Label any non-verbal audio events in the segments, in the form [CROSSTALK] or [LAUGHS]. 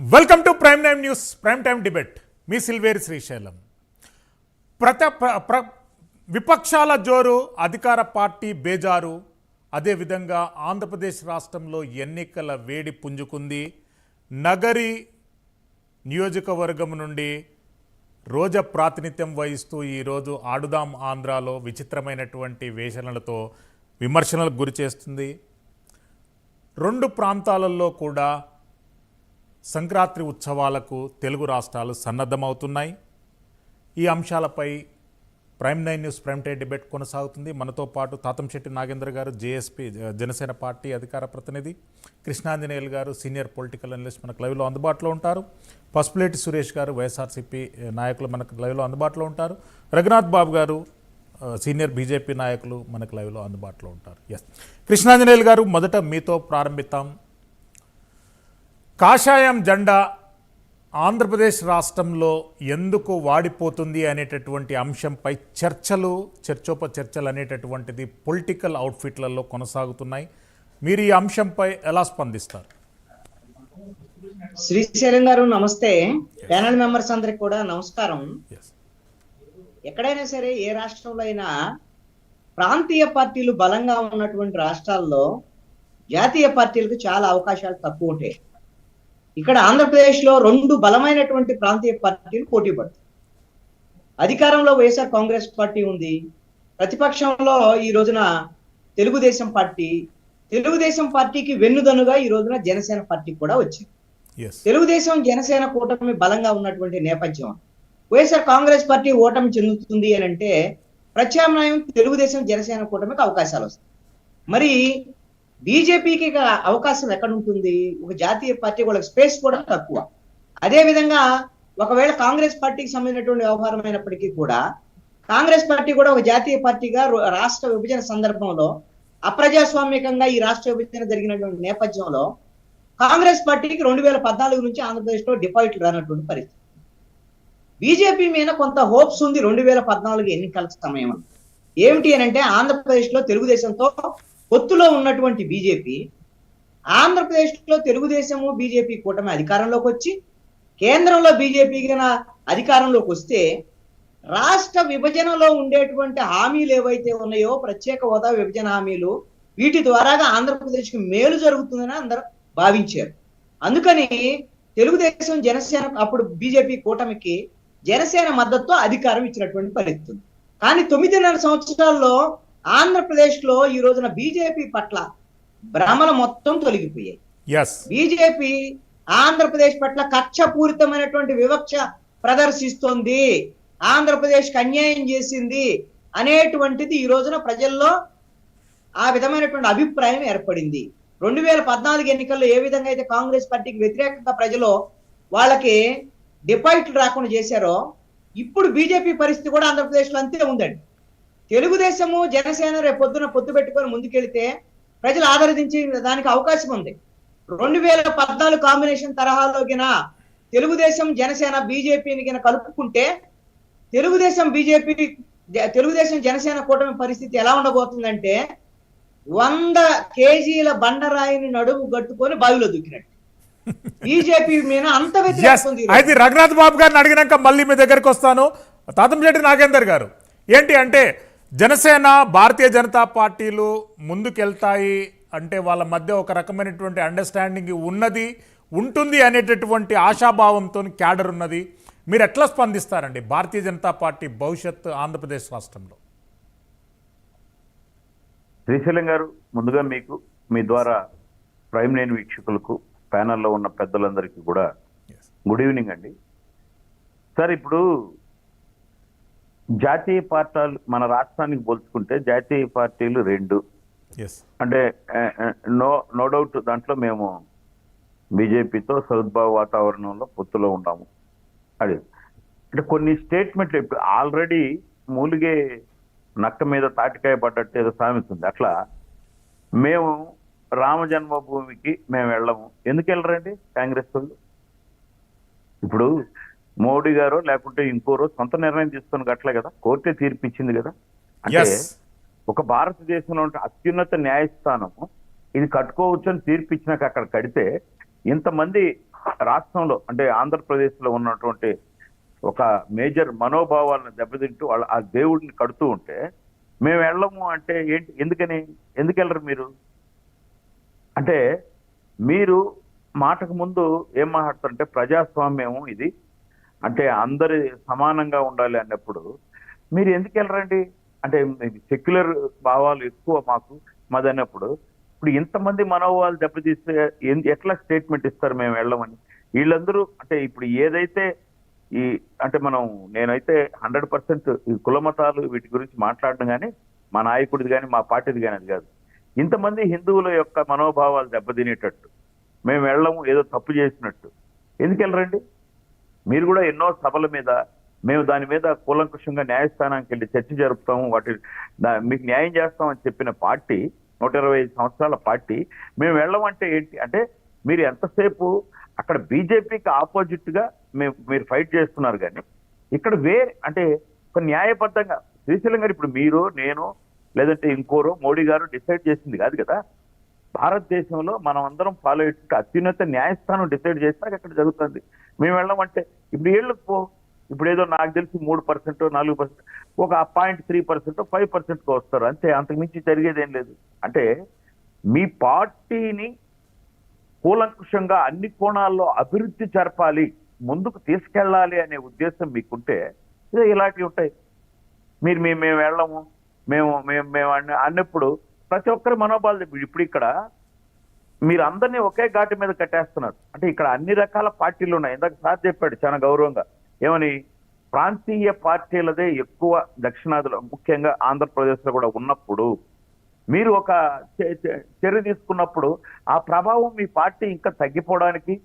Welcome to prime time news prime time debate మీ సిల్వేరి శ్రీశైలం. ప్రత ప్ర- ప్ర- విపక్షాల జోరు అధికార పార్టీ బేజారు. అదేవిధంగా ఆంధ్రప్రదేశ్ రాష్ట్రంలో ఎన్నికల వేడి పుంజుకుంది. నగరి నియోజకవర్గం నుండి రోజా ప్రాతినిధ్యం వహిస్తూ ఈరోజు ఆడుదాం ఆంధ్రాలో విచిత్రమైనటువంటి వేషణలతో విమర్శనలకు గురి చేస్తుంది. రెండు ప్రాంతాలలో కూడా సంక్రాంతి ఉత్సవాలకు తెలుగు రాష్ట్రాలు సన్నద్ధమవుతున్నాయి. ఈ అంశాలపై prime nine news prime time debate కొనసాగుతుంది. మనతో పాటు తాతంశెట్టి నాగేంద్ర గారు జేఎస్పీ జనసేన పార్టీ అధికార ప్రతినిధి కృష్ణాంజనేయులు గారు సీనియర్ పొలిటికల్ అనలిస్ట్ మనకు లైవ్లో అందుబాటులో ఉంటారు. పసుపులేటి సురేష్ గారు వైఎస్ఆర్సీపీ నాయకులు మనకు లైవ్లో అందుబాటులో ఉంటారు. రఘునాథ్ బాబు గారు సీనియర్ బీజేపీ నాయకులు మనకు లైవ్లో అందుబాటులో ఉంటారు. ఎస్ కృష్ణాంజనేయులు గారు మొదట మీతో ప్రారంభిస్తాం కాషాయం జెండా ఆంధ్రప్రదేశ్ రాష్ట్రంలో ఎందుకు వాడిపోతుంది అనేటటువంటి అంశంపై చర్చలు చర్చోప చర్చలు అనేటటువంటిది పొలిటికల్ అవుట్ఫిట్లలో కొనసాగుతున్నాయి. మీరు ఈ అంశంపై ఎలా స్పందిస్తారు? శ్రీశైలం గారు నమస్తే. ప్యానల్ మెంబర్స్ అందరికి కూడా నమస్కారం. ఎక్కడైనా సరే ఏ రాష్ట్రంలో అయినా ప్రాంతీయ పార్టీలు బలంగా ఉన్నటువంటి రాష్ట్రాల్లో జాతీయ పార్టీలకు చాలా అవకాశాలు తక్కువ ఉంటాయి. ఇక్కడ ఆంధ్రప్రదేశ్లో రెండు బలమైనటువంటి ప్రాంతీయ పార్టీలు పోటీ పడతాయి అధికారంలో వైఎస్ఆర్ కాంగ్రెస్ పార్టీ ఉంది. ప్రతిపక్షంలో ఈ రోజున తెలుగుదేశం పార్టీ తెలుగుదేశం పార్టీకి వెన్నుదనుగా ఈ రోజున జనసేన పార్టీ కూడా వచ్చింది. తెలుగుదేశం జనసేన కూటమి బలంగా ఉన్నటువంటి నేపథ్యం. వైఎస్ఆర్ కాంగ్రెస్ పార్టీ ఓటమి చెందుతుంది అని అంటే ప్రత్యామ్నాయం తెలుగుదేశం జనసేన కూటమికి అవకాశాలు వస్తాయి. మరి బీజేపీకి అవకాశం ఎక్కడ ఉంటుంది ఒక జాతీయ పార్టీ వాళ్ళకి స్పేస్ కూడా తక్కువ. అదే విధంగా ఒకవేళ కాంగ్రెస్ పార్టీకి సంబంధించినటువంటి వ్యవహారం అయినప్పటికీ కూడా కాంగ్రెస్ పార్టీ కూడా ఒక జాతీయ పార్టీగా రాష్ట్ర విభజన సందర్భంలో అప్రజాస్వామికంగా ఈ రాష్ట్ర విభజన జరిగినటువంటి నేపథ్యంలో కాంగ్రెస్ పార్టీకి రెండు వేల పద్నాలుగు నుంచి ఆంధ్రప్రదేశ్లో డిపాజిట్లు రానటువంటి పరిస్థితి. బీజేపీ మీద కొంత హోప్స్ ఉంది రెండు వేల పద్నాలుగు ఎన్నికల సమయంలో ఏమిటి అని అంటే ఆంధ్రప్రదేశ్లో తెలుగుదేశంతో పొత్తులో ఉన్నటువంటి బీజేపీ ఆంధ్రప్రదేశ్లో తెలుగుదేశము బీజేపీ కూటమి అధికారంలోకి వచ్చి కేంద్రంలో బీజేపీ అధికారంలోకి వస్తే రాష్ట్ర విభజనలో ఉండేటువంటి హామీలు ఏవైతే ఉన్నాయో ప్రత్యేక హోదా విభజన హామీలు వీటి ద్వారాగా ఆంధ్రప్రదేశ్కి మేలు జరుగుతుందని అందరూ భావించారు. అందుకని తెలుగుదేశం జనసేన అప్పుడు బీజేపీ కూటమికి జనసేన మద్దతు అధికారం ఇచ్చినటువంటి పరిస్థితి కానీ తొమ్మిదిన్నర సంవత్సరాల్లో ఆంధ్రప్రదేశ్లో ఈ రోజున బీజేపీ పట్ల భ్రమలు మొత్తం తొలగిపోయాయి. బీజేపీ ఆంధ్రప్రదేశ్ పట్ల కక్షపూరితమైనటువంటి వివక్ష ప్రదర్శిస్తోంది. ఆంధ్రప్రదేశ్కి అన్యాయం చేసింది అనేటువంటిది ఈ రోజున ప్రజల్లో ఆ విధమైనటువంటి అభిప్రాయం ఏర్పడింది. రెండు వేల పద్నాలుగు ఎన్నికల్లో ఏ విధంగా అయితే కాంగ్రెస్ పార్టీకి వ్యతిరేకంగా ప్రజలు వాళ్ళకి డిపాజిట్లు రాకుండా చేశారో ఇప్పుడు బీజేపీ పరిస్థితి కూడా ఆంధ్రప్రదేశ్లో అంతే ఉందండి. తెలుగుదేశము జనసేన రేపు పొద్దున పొత్తు పెట్టుకొని ముందుకెళ్తే ప్రజలు ఆదరించే దానికి అవకాశం ఉంది. రెండు వేల పద్నాలుగు కాంబినేషన్ తరహాలో గిన తెలుగుదేశం జనసేన బీజేపీని గిన కలుపుకుంటే తెలుగుదేశం బీజేపీ తెలుగుదేశం జనసేన కూటమి పరిస్థితి ఎలా ఉండబోతుందంటే వంద కేజీల బండరాయిని నడుము గట్టుకొని బావిలో దూకినట్టు. [LAUGHS] బీజేపీ మీద అంత. అయితే రఘునాథ్ బాబు గారిని అడిగినాక మళ్ళీ మీ దగ్గరికి వస్తాను. తాతంశెట్టి నాగేందర్ గారు. ఏంటి అంటే జనసేన భారతీయ జనతా పార్టీలు ముందుకెళ్తాయి అంటే వాళ్ళ మధ్య ఒక రకమైనటువంటి అండర్స్టాండింగ్ ఉన్నది ఉంటుంది అనేటటువంటి ఆశాభావంతో క్యాడర్ ఉన్నది. మీరు ఎట్లా స్పందిస్తారండి భారతీయ జనతా పార్టీ భవిష్యత్తు ఆంధ్రప్రదేశ్ రాష్ట్రంలో? శ్రీశైలం గారు ముందుగా మీకు మీ ద్వారా ప్రైమ్ నైన్ వీక్షకులకు ప్యానల్లో ఉన్న పెద్దలందరికీ కూడా గుడ్ ఈవినింగ్ అండి. సార్ ఇప్పుడు జాతీయ పార్టీలు మన రాష్ట్రానికి పోల్చుకుంటే జాతీయ పార్టీలు రెండు. అంటే నో నో డౌట్ దాంట్లో మేము బీజేపీతో సద్భావ వాతావరణంలో పొత్తులో ఉన్నాము. అది. అంటే కొన్ని స్టేట్మెంట్లు ఇప్పుడు ఆల్రెడీ మూలిగే నక్క మీద తాటికాయ పడ్డట్టు ఏదో సామెత ఉంది అట్లా మేము రామ జన్మభూమికి మేము వెళ్ళము. ఎందుకు వెళ్ళరండి కాంగ్రెస్ వాళ్ళు? ఇప్పుడు మోడీ గారు లేకుంటే ఇంకోరో సొంత నిర్ణయం తీసుకుని అట్లే కదా? కోర్టే తీర్పు ఇచ్చింది కదా? అంటే ఒక భారతదేశంలో ఉంటే అత్యున్నత న్యాయస్థానము ఇది కట్టుకోవచ్చు అని తీర్పు ఇచ్చినాక అక్కడ కడితే ఇంతమంది రాష్ట్రంలో అంటే ఆంధ్రప్రదేశ్లో ఉన్నటువంటి ఒక మేజర్ మనోభావాలను దెబ్బతింటూ వాళ్ళ ఆ దేవుడిని కడుతూ ఉంటే మేము వెళ్ళము అంటే ఏంటి? ఎందుకని? ఎందుకు వెళ్ళరు మీరు? అంటే మీరు మాటకు ముందు ఏం మాట్లాడతారంటే ప్రజాస్వామ్యం ఇది. అంటే అందరి సమానంగా ఉండాలి అన్నప్పుడు మీరు ఎందుకు వెళ్ళరండి? అంటే సెక్యులర్ భావాలు ఎక్కువ మాకు మాది అన్నప్పుడు ఇప్పుడు ఇంతమంది మనోభావాలు దెబ్బతీస్తే ఎట్లా స్టేట్మెంట్ ఇస్తారు మేము వెళ్ళమని? వీళ్ళందరూ అంటే ఇప్పుడు ఏదైతే ఈ అంటే మనం నేనైతే హండ్రెడ్ పర్సెంట్ ఈ కులమతాలు వీటి గురించి మాట్లాడడం కానీ మా నాయకుడిది కానీ మా పార్టీది కానీ అది కాదు. ఇంతమంది హిందువుల యొక్క మనోభావాలు దెబ్బతినేటట్టు మేము వెళ్ళము ఏదో తప్పు చేసినట్టు. ఎందుకు వెళ్ళరండి? మీరు కూడా ఎన్నో సభల మీద మేము దాని మీద కూలంకుషంగా న్యాయస్థానానికి వెళ్ళి చర్చ జరుపుతాము. వాటి మీకు న్యాయం చేస్తామని చెప్పిన పార్టీ నూట ఇరవై ఐదు సంవత్సరాల పార్టీ మేము వెళ్ళమంటే ఏంటి? అంటే మీరు ఎంతసేపు అక్కడ బీజేపీకి ఆపోజిట్గా మేము మీరు ఫైట్ చేస్తున్నారు కానీ ఇక్కడ వేరే అంటే ఒక న్యాయబద్ధంగా శ్రీశైలం గారు ఇప్పుడు మీరు నేను లేదంటే ఇంకోరు మోడీ గారు డిసైడ్ చేసింది కాదు కదా? భారతదేశంలో మనం అందరం ఫాలో అయ్యేటట్టు అత్యున్నత న్యాయస్థానం డిసైడ్ చేసినాక అక్కడ జరుగుతుంది. మేము వెళ్ళమంటే ఇప్పుడు ఏళ్ళకు పో ఇప్పుడు ఏదో నాకు తెలిసి మూడు పర్సెంట్ నాలుగు పర్సెంట్ ఒక పాయింట్ త్రీ పర్సెంట్ ఫైవ్ పర్సెంట్కి వస్తారు. అంతే అంతకుమించి జరిగేది ఏం లేదు. అంటే మీ పార్టీని కూలంకుషంగా అన్ని కోణాల్లో అభివృద్ధి జరపాలి ముందుకు తీసుకెళ్ళాలి అనే ఉద్దేశం మీకుంటే ఇలాంటివి ఉంటాయి. మీరు మేము మేము వెళ్ళము మేము మేము మేము అన్నప్పుడు ప్రతి ఒక్కరి మనోభావాలు ఇప్పుడు- ఇప్పుడు ఇక్కడ మీరు అందరినీ ఒకే ఘాటు మీద కట్టేస్తున్నారు. అంటే ఇక్కడ అన్ని రకాల పార్టీలు ఉన్నాయి. ఇందాక సార్ చెప్పాడు చాలా గౌరవంగా. ఏమని? ప్రాంతీయ పార్టీలదే ఎక్కువ దక్షిణాదిలో ముఖ్యంగా ఆంధ్రప్రదేశ్లో కూడా ఉన్నప్పుడు మీరు ఒక చర్య తీసుకున్నప్పుడు ఆ ప్రభావం మీ పార్టీ ఇంకా తగ్గిపోవడానికి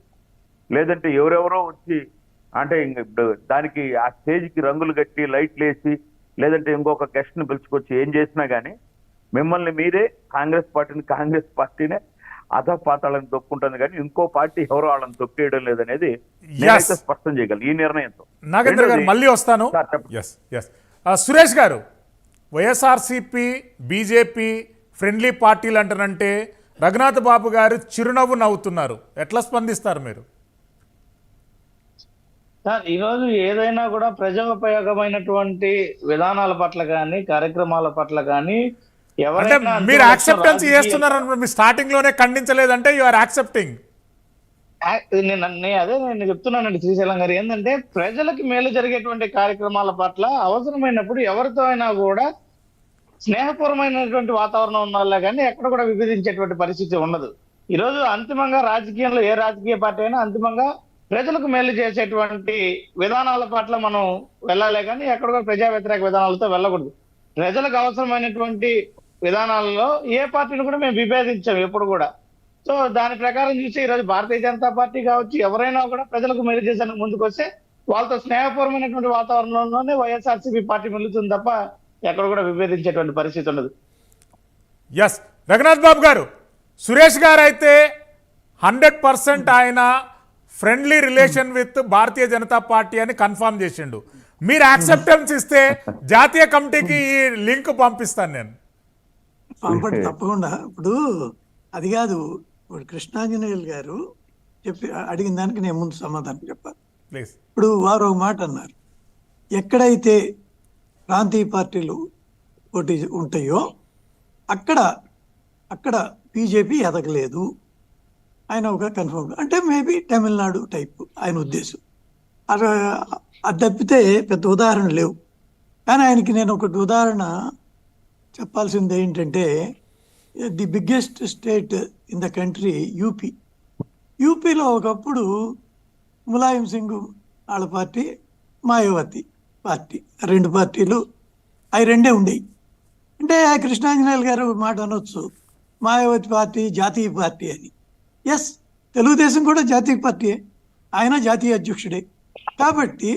లేదంటే ఎవరెవరో వచ్చి అంటే ఇప్పుడు దానికి ఆ స్టేజ్కి రంగులు కట్టి లైట్లు వేసి లేదంటే ఇంకొక గెస్ట్ని పిలుచుకొచ్చి ఏం చేసినా కానీ మిమ్మల్ని మీరే కాంగ్రెస్ పార్టీని కాంగ్రెస్ పార్టీనే అధ పాతాళని తొక్కుంటుంది కానీ ఇంకో పార్టీ ఎవరో వాళ్ళని తొక్కేయడం లేదనేది నేనైతే స్పష్టం చేయగలను. ఈ నిర్ణయంతో. నాగేంద్ర గారు మళ్ళీ వస్తాను. సురేష్ గారు వైఎస్ఆర్సిపి బీజేపీ ఫ్రెండ్లీ పార్టీలు అంటారంటే రఘునాథ్ బాబు గారు చిరునవ్వు నవ్వుతున్నారు. ఎట్లా స్పందిస్తారు మీరు? సార్ ఈ రోజు ఏదైనా కూడా ప్రజోపయోగమైనటువంటి విధానాల పట్ల కానీ కార్యక్రమాల పట్ల కానీ అంటే మీరు యాక్సెప్టెన్స్ చేస్తున్నారు మీ స్టార్టింగ్లోనే ఖండించలేదంటే యు ఆర్ యాక్సెప్టింగ్ నేను అదే నేను చెప్తున్నానండి శ్రీశైలం గారు. ఏంటంటే ప్రజలకు మేలు జరిగేటువంటి కార్యక్రమాల పట్ల అవసరమైనప్పుడు ఎవరితో అయినా కూడా స్నేహపూర్వమైనటువంటి వాతావరణం ఉండాలి కానీ ఎక్కడ కూడా విభజించేటువంటి పరిస్థితి ఉండదు. ఈ రోజు అంతిమంగా రాజకీయంలో ఏ రాజకీయ పార్టీ అయినా అంతిమంగా ప్రజలకు మేలు చేసేటువంటి విధానాల పట్ల మనం వెళ్ళాలి కానీ ఎక్కడ కూడా ప్రజా వ్యతిరేక విధానాలతో వెళ్ళకూడదు. ప్రజలకు అవసరమైనటువంటి విధానాలలో ఏ పార్టీని కూడా మేము విభేదించాం ఎప్పుడు కూడా. సో దాని ప్రకారం చూసి ఈరోజు భారతీయ జనతా పార్టీ కావచ్చు ఎవరైనా కూడా ప్రజలకు మేలు చేసేందుకు ముందుకొస్తే వాళ్ళతో స్నేహపూర్వమైనటువంటి వాతావరణంలోనే వైఎస్ఆర్సీపీ పార్టీ మెలుగుతుంది తప్ప ఎక్కడ కూడా విభేదించేటువంటి పరిస్థితి ఉండదు. ఎస్ రఘునాథ్ బాబు గారు సురేష్ గారు అయితే హండ్రెడ్ పర్సెంట్ ఆయన friendly relation with Bharatiya Janata party అని కన్ఫర్మ్ చేసిండు. మీరు యాక్సెప్టెన్స్ ఇస్తే జాతీయ కమిటీకి ఈ లింక్ పంపిస్తాను నేను. పంపండి [LAUGHS] తప్పకుండా. ఇప్పుడు అది కాదు ఇప్పుడు కృష్ణాంజనేయులు గారు చెప్పి అడిగిన దానికి నేను ముందు సమాధానం చెప్పాలి. ఇప్పుడు వారు ఒక మాట అన్నారు. ఎక్కడైతే ప్రాంతీయ పార్టీలు పోటీ ఉంటాయో అక్కడ అక్కడ బీజేపీ ఎదగలేదు. ఆయన ఒక కన్ఫర్మ్ అంటే మేబీ తమిళనాడు టైప్ ఆయన ఉద్దేశం. అది తప్పితే పెద్ద ఉదాహరణ లేవు. కానీ ఆయనకి నేను ఒకటి ఉదాహరణ చెప్పాల్సింది ఏంటంటే the biggest state in the country UP. యూపీలో ఒకప్పుడు ములాయం సింగ్ వాళ్ళ పార్టీ మాయావతి పార్టీ రెండు పార్టీలు అవి రెండే ఉండేవి. అంటే కృష్ణాంజనేయులు గారు మాట అనొచ్చు మాయావతి పార్టీ జాతీయ పార్టీ అని. ఎస్ తెలుగుదేశం కూడా జాతీయ పార్టీయే ఆయన జాతీయ అధ్యక్షుడే. కాబట్టి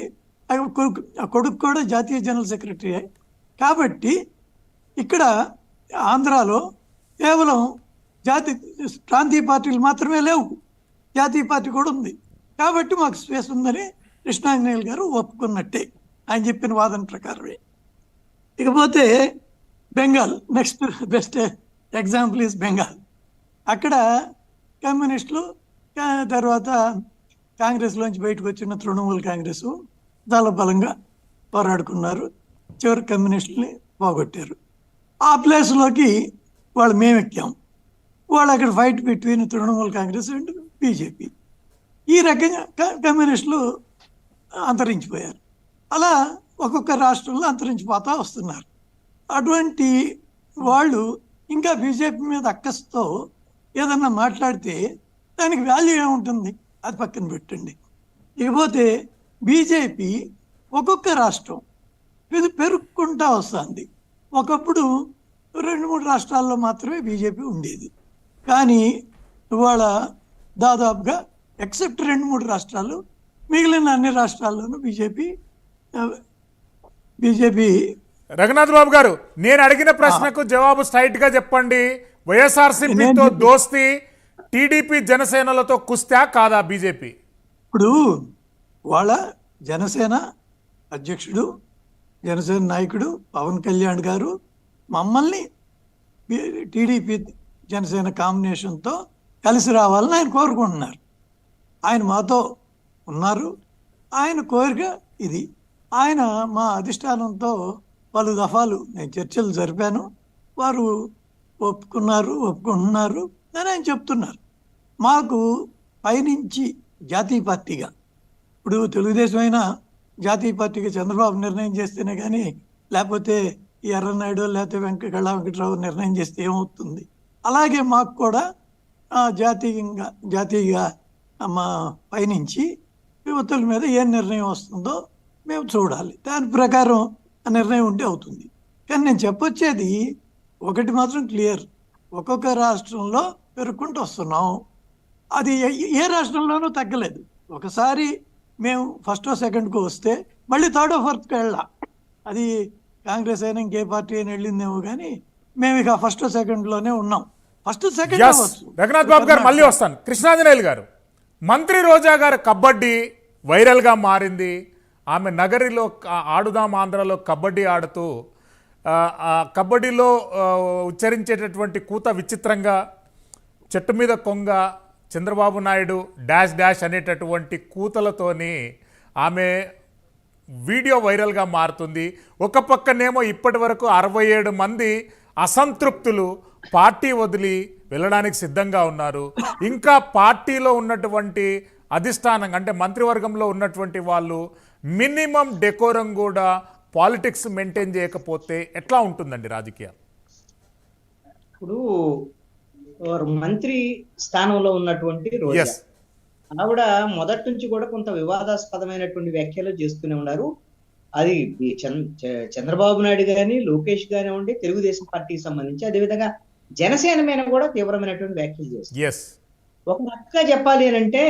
కొడుకు కొడుకు కూడా జాతీయ జనరల్ సెక్రటరీ కాబట్టి ఇక్కడ ఆంధ్రాలో కేవలం జాతి ప్రాంతీయ పార్టీలు మాత్రమే లేవు. జాతీయ పార్టీ కూడా ఉంది. కాబట్టి మాకు స్పేస్ ఉందని కృష్ణాంజనేయులు గారు ఒప్పుకున్నట్టే. ఆయన చెప్పిన వాదన ప్రకారమే. ఇకపోతే Bengal next best example is Bengal. అక్కడ కమ్యూనిస్టులు తర్వాత కాంగ్రెస్లోంచి బయటకు వచ్చిన తృణమూల్ కాంగ్రెస్ చాలా బలంగా పోరాడుకున్నారు. చివరి కమ్యూనిస్టుల్ని పోగొట్టారు. ఆ ప్లేస్లోకి వాళ్ళు మేము ఎక్కాం వాళ్ళు అక్కడ fight between Trinamool Congress and BJP ఈ రకంగా కమ్యూనిస్టులు అంతరించిపోయారు. అలా ఒక్కొక్క రాష్ట్రంలో అంతరించిపోతా వస్తున్నారు. అటువంటి వాళ్ళు ఇంకా బీజేపీ మీద అక్కస్తో ఏదన్నా మాట్లాడితే దానికి వాల్యూ ఏముంటుంది? అది పక్కన పెట్టండి. ఇకపోతే బీజేపీ ఒక్కొక్క రాష్ట్రం ఇది పెరుక్కుంటా వస్తుంది. ఒకప్పుడు రెండు మూడు రాష్ట్రాల్లో మాత్రమే బీజేపీ ఉండేది. కానీ ఇవాళ దాదాపుగా ఎక్సెప్ట్ రెండు మూడు రాష్ట్రాలు మిగిలిన అన్ని రాష్ట్రాల్లోనూ బీజేపీ బీజేపీ రఘునాథ్ బాబు గారు నేను అడిగిన ప్రశ్నకు జవాబు స్ట్రైట్గా చెప్పండి వైఎస్ఆర్సీపీతో దోస్తి టీడీపీ జనసేనలతో కుస్తా కాదా బీజేపీ? ఇప్పుడు వాళ్ళ జనసేన అధ్యక్షుడు జనసేన నాయకుడు పవన్ కళ్యాణ్ గారు మమ్మల్ని టీడీపీ జనసేన కాంబినేషన్తో కలిసి రావాలని ఆయన కోరుకుంటున్నారు. ఆయన మాతో ఉన్నారు. ఆయన కోరిక ఇది. ఆయన మా అధిష్టానంతో పలు దఫాలు నేను చర్చలు జరిపాను. వారు ఒప్పుకున్నారు ఒప్పుకుంటున్నారు అని ఆయన చెప్తున్నారు. మాకు పైనుంచి జాతీయ పార్టీగా ఇప్పుడు తెలుగుదేశం అయినా జాతీయ పార్టీకి చంద్రబాబు నిర్ణయం చేస్తేనే కానీ లేకపోతే ఈ ఎర్రనాయుడు లేకపోతే వెంకట కళా వెంకటరావు నిర్ణయం చేస్తే ఏమవుతుంది? అలాగే మాకు కూడా జాతీయంగా జాతీయంగా మా పైనుంచి యువతుల మీద ఏ నిర్ణయం వస్తుందో మేము చూడాలి. దాని ప్రకారం ఆ నిర్ణయం ఉంటే అవుతుంది. కానీ నేను చెప్పొచ్చేది ఒకటి మాత్రం క్లియర్. ఒక్కొక్క రాష్ట్రంలో పెరుక్కుంటూ వస్తున్నాం. అది ఏ రాష్ట్రంలోనూ తగ్గలేదు. ఒకసారి మేము ఫస్ట్ సెకండ్కు వస్తే మళ్ళీ థర్డ్ ఫోర్త్కి వెళ్ళా. అది కాంగ్రెస్ అయినా ఇంకే పార్టీ అయినా వెళ్ళిందేమో కానీ మేము ఇక ఫస్ట్ సెకండ్లోనే ఉన్నాం. ఫస్ట్ సెకండ్ రఘునాథ్ బాబు గారు మళ్ళీ వస్తాను. కృష్ణాంజనేయులు గారు మంత్రి రోజా గారు కబడ్డీ వైరల్గా మారింది. ఆమె నగరిలో ఆడుదాం ఆంధ్రలో కబడ్డీ ఆడుతూ కబడ్డీలో ఉచ్చరించేటటువంటి కూత విచిత్రంగా చెట్టు మీద కొంగ చంద్రబాబు నాయుడు డాష్ డాష్ అనేటటువంటి కూతలతోని ఆమె వీడియో వైరల్గా మారుతుంది. ఒక పక్కనేమో ఇప్పటి వరకు అరవై ఏడు మంది అసంతృప్తులు పార్టీ వదిలి వెళ్ళడానికి సిద్ధంగా ఉన్నారు. ఇంకా పార్టీలో ఉన్నటువంటి అధిష్టానం అంటే మంత్రివర్గంలో ఉన్నటువంటి వాళ్ళు మినిమం డెకోరం కూడా పాలిటిక్స్ మెయింటైన్ చేయకపోతే ఎట్లా ఉంటుందండి రాజకీయాలు? ఇప్పుడు మంత్రి స్థానంలో ఉన్నటువంటి రోజా ఆవిడ మొదటి నుంచి కూడా కొంత వివాదాస్పదమైనటువంటి వ్యాఖ్యలు చేస్తూనే ఉన్నారు. అది చంద్రబాబు నాయుడు గాని లోకేష్ కానివ్వండి తెలుగుదేశం పార్టీకి సంబంధించి అదేవిధంగా జనసేన మీద కూడా తీవ్రమైనటువంటి వ్యాఖ్యలు చేస్తారు ఒక రకంగా చెప్పాలి అని అంటే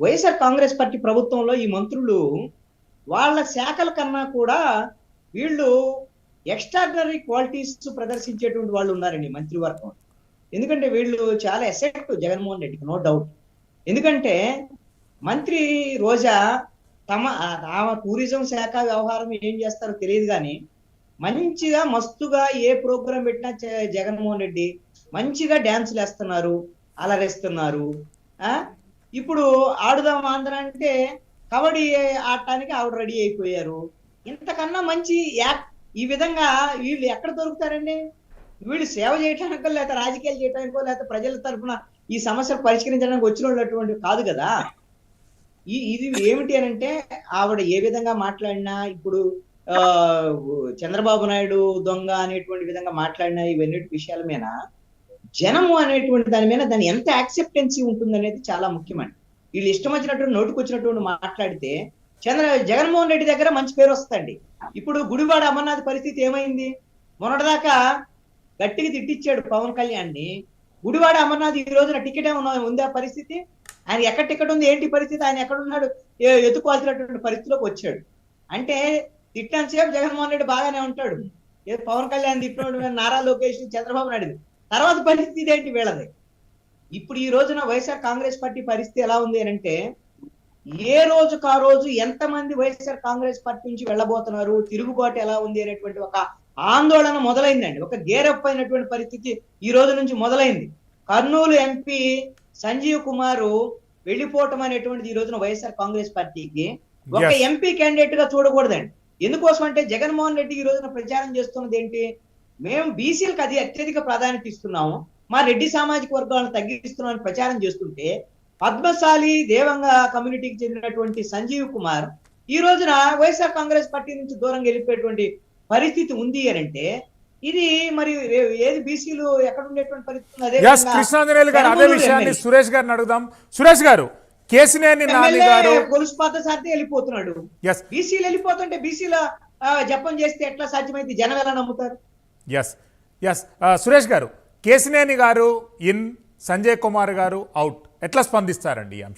వైఎస్ఆర్ కాంగ్రెస్ పార్టీ ప్రభుత్వంలో ఈ మంత్రులు వాళ్ళ శాఖల కన్నా కూడా వీళ్ళు ఎక్స్ట్రాడినరీ క్వాలిటీస్ ప్రదర్శించేటువంటి వాళ్ళు ఉన్నారండి మంత్రివర్గం. ఎందుకంటే వీళ్ళు చాలా ఎసెక్ట్ జగన్మోహన్ రెడ్డికి నో డౌట్ ఎందుకంటే మంత్రి రోజా తమ ఆమె టూరిజం శాఖ వ్యవహారం ఏం చేస్తారో తెలియదు కానీ మంచిగా మస్తుగా ఏ ప్రోగ్రాం పెట్టినా జగన్మోహన్ రెడ్డి మంచిగా డ్యాన్సులు వేస్తున్నారు అలరేస్తున్నారు. ఇప్పుడు ఆడుదాం ఆంధ్ర అంటే కబడ్డీ ఆడటానికి ఆవిడ రెడీ అయిపోయారు. ఇంతకన్నా మంచి యాక్ ఈ విధంగా వీళ్ళు ఎక్కడ దొరుకుతారండి? వీళ్ళు సేవ చేయడానికో లేకపోతే రాజకీయాలు చేయడానికో లేకపోతే ప్రజల తరఫున ఈ సమస్యలు పరిష్కరించడానికి వచ్చిన వాళ్ళు కాదు కదా. ఈ ఇది ఏమిటి అని అంటే ఆవిడ ఏ విధంగా మాట్లాడినా ఇప్పుడు ఆ చంద్రబాబు నాయుడు దొంగ అనేటువంటి విధంగా మాట్లాడినా ఇవన్నీ విషయాల మీద జనము అనేటువంటి దాని మీద దాని ఎంత యాక్సెప్టెన్సీ ఉంటుందనేది చాలా ముఖ్యమండి. వీళ్ళు ఇష్టం వచ్చినటువంటి నోటుకు వచ్చినటువంటి మాట్లాడితే చంద్ర జగన్మోహన్ రెడ్డి దగ్గర మంచి పేరు వస్తుందండి. ఇప్పుడు గుడివాడ అమర్నాథ్ పరిస్థితి ఏమైంది? మొన్నటిదాకా గట్టిగా తిట్టించాడు పవన్ కళ్యాణ్ని. గుడివాడ అమర్నాథ్ ఈ రోజున టికెట్ ఏమన్నా ఉందా పరిస్థితి? ఆయన ఎక్కడ టికెట్ ఉంది? ఏంటి పరిస్థితి? ఆయన ఎక్కడున్నాడు ఎత్తుకోవాల్సినటువంటి పరిస్థితిలోకి వచ్చాడు. అంటే తిట్టినంతసేపు జగన్మోహన్ రెడ్డి బాగానే ఉంటాడు. ఏదో పవన్ కళ్యాణ్ తిట్టినటువంటి నారా లోకేష్ చంద్రబాబు నాయుడు. తర్వాత పరిస్థితి ఏంటి వీళ్ళది? ఇప్పుడు ఈ రోజున వైఎస్ఆర్ కాంగ్రెస్ పార్టీ పరిస్థితి ఎలా ఉంది అని అంటే ఏ రోజుకు ఆ రోజు ఎంతమంది వైఎస్ఆర్ కాంగ్రెస్ పార్టీ నుంచి వెళ్ళబోతున్నారు? తిరుగుబాటు ఎలా ఉంది అనేటువంటి ఒక ఆందోళన మొదలైందండి. ఒక గేరప్ అయినటువంటి పరిస్థితి ఈ రోజు నుంచి మొదలైంది. కర్నూలు ఎంపీ సంజీవ్ కుమార్ వెళ్ళిపోవటం అనేటువంటిది ఈ రోజున వైఎస్ఆర్ కాంగ్రెస్ పార్టీకి ఒక. ఎంపీ క్యాండిడేట్గా చూడకూడదండి. ఎందుకోసం అంటే జగన్మోహన్ రెడ్డి ఈ రోజున ప్రచారం చేస్తున్నది ఏంటి? మేము బీసీలకు అది అత్యధిక ప్రాధాన్యత ఇస్తున్నాము. మా రెడ్డి సామాజిక వర్గాలను తగ్గిస్తున్నామని ప్రచారం చేస్తుంటే పద్మశాలి దేవంగ కమ్యూనిటీకి చెందినటువంటి సంజీవ్ కుమార్ ఈ రోజున వైఎస్ఆర్ కాంగ్రెస్ పార్టీ నుంచి దూరంగా వెళ్ళిపోయేటువంటి పరిస్థితి ఉంది అని అంటే ఇది మరి ఏది బీసీలు ఎక్కడ ఉండేటువంటి పరిస్థితి? అదే కృష్ణాంజనేయులు గారు అదే విషయాన్ని. సురేష్ గారిని అడుగుదాం. సురేష్ గారు కేసినేని నాని గారు గొలుసు పాత సార్తే వెళ్ళిపోతున్నాడు. బీసీలు వెళ్ళిపోతుంటే బీసీల జపం చేస్తే ఎట్లా సాధ్యమైంది? జనం ఎలా నమ్ముతారు? ఎస్ ఎస్ సురేష్ గారు కేసినేని గారు ఇన్ సంజయ్ కుమార్ గారు అవుట్. ఎట్లా స్పందిస్తారండి ఈ అంశం?